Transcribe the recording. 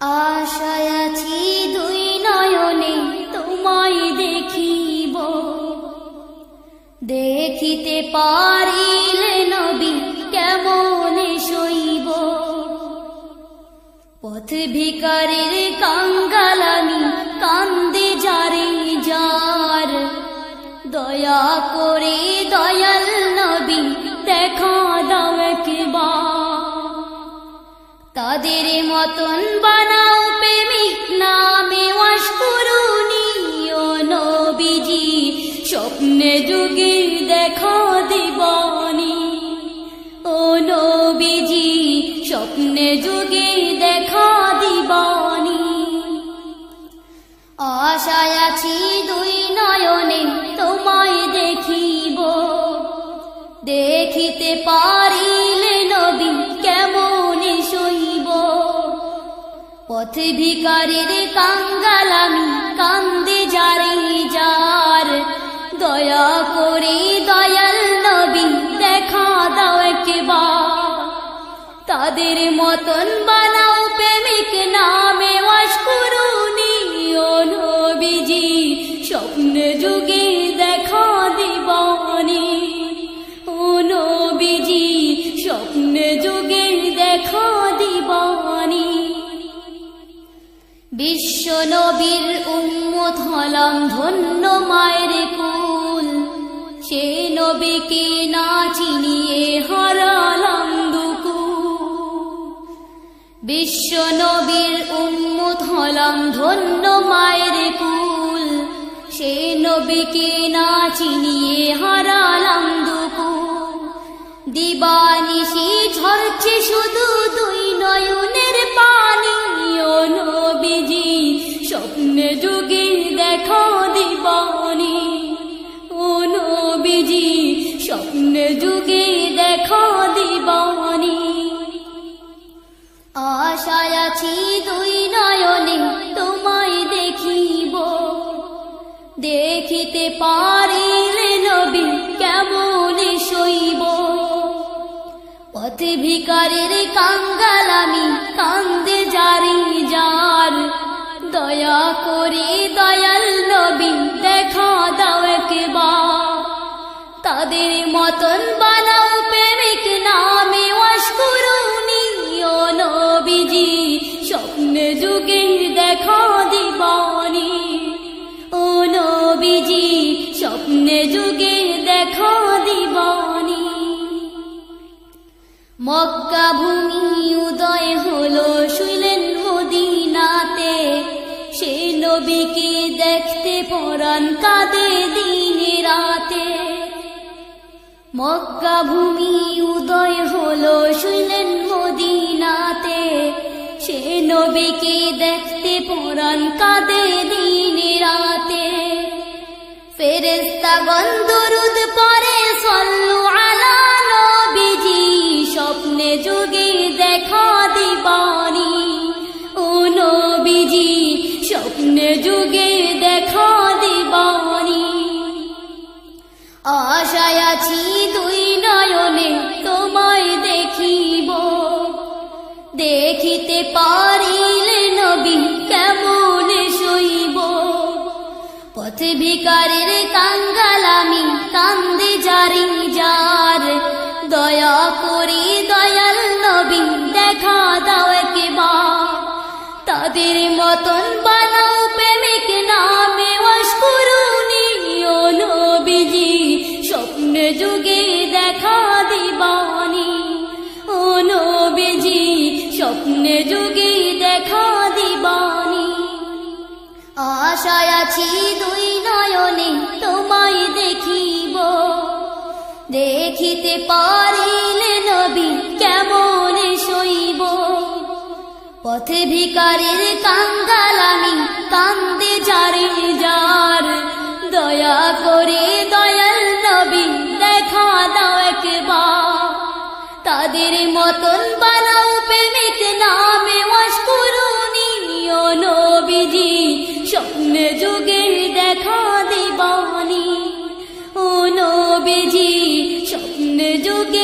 আশায় দুই নয়নে তোমায় দেখিব। দেখিতে পারিলে পথ ভিকারের কাঙ্গালামি দয়া করে দয়াল নবী, দেখা দাও একবার তাদের মতন বানাও প্রেমিক নামে নবীজি। স্বপ্নে যুগে দেখা দিবানি। ও নবীজি, স্বপ্নে যুগে দেখা দিবানি। আশায় আছি দুই দেখিতে পারিলে নবী কেমন শৈব পথ ভিকারীর কাঙ্গালামি কান্দে যারে যার। দয়া করে দয়াল নবী, দেখা দাও একবার। তাদের মতন বানাও প্রেমিক নামে ওয়াস করুনি ও নবীজি স্বপ্নে যুগে দেখা দিবানি বিশ্ব নবীর উম্মত হলাম ধন্য মায়ের কুল। সে নবীকে না চিনিয়ে হারালাম দুকুল। বিশ্ব নবীর উম্মত হলাম ধন্য মায়ের কুল। সে নবীকে না চিনিয়ে হারালাম দুকুল। দিবানিশি ঝরছে শুধু দুই নয়নের পানি, ও পারিলে নবী কেমন শৈব? পথে ভিকারের কাঙ্গালামি কান্দে জারি যার। দয়া করে দয়াল নবী, দেখা দাও একবার। তাদের মতন যুগে দেখা দিবানি। মক্কা ভূমি উদয় হলো, শুইলেন মদিনাতে। সে নবীকে দেখতে পরাণ কাঁদে দিনে রাতে। মক্কা ভূমি উদয় হলো, শুইলেন মদিনাতে। সে নবীকে দেখতে পরাণ কাঁদে দিনে রাতে। ফেরেস্তা গন্ধরুদ পরে সল্লু আলা নবীজি, স্বপ্নে যুগে দেখা দিবানি। ও নবীজি, স্বপ্নে যুগে দেখা দিবানি। আশায় আছি দুই নয়নে তোমায় দেখিব। দেখিতে পারিলে ভিকারের কাঙ্গালামি কান্দে জারি যার। দয়া করে দয়াল নবী দেখা দাও একবার। তাদের মতন বানাও প্রেমিক নামে ওয়াস করুনি ও নবীজি। স্বপ্নে যুগে দেখা দিবানি। ও নবীজি, স্বপ্নে যুগে যেতে পারিলে নবী কেমন শৈব পথে ভিকারের কাঙ্গাল আমি কান্দে যারে যার। দয়া করে দয়াল নবী, দেখা দাও একবার। তাদের মতন বানাও প্রেমিক নামে ওয়াস নবীজি, স্বপ্নে যুগে দেখা দিবানি। ও নবীজি যুগে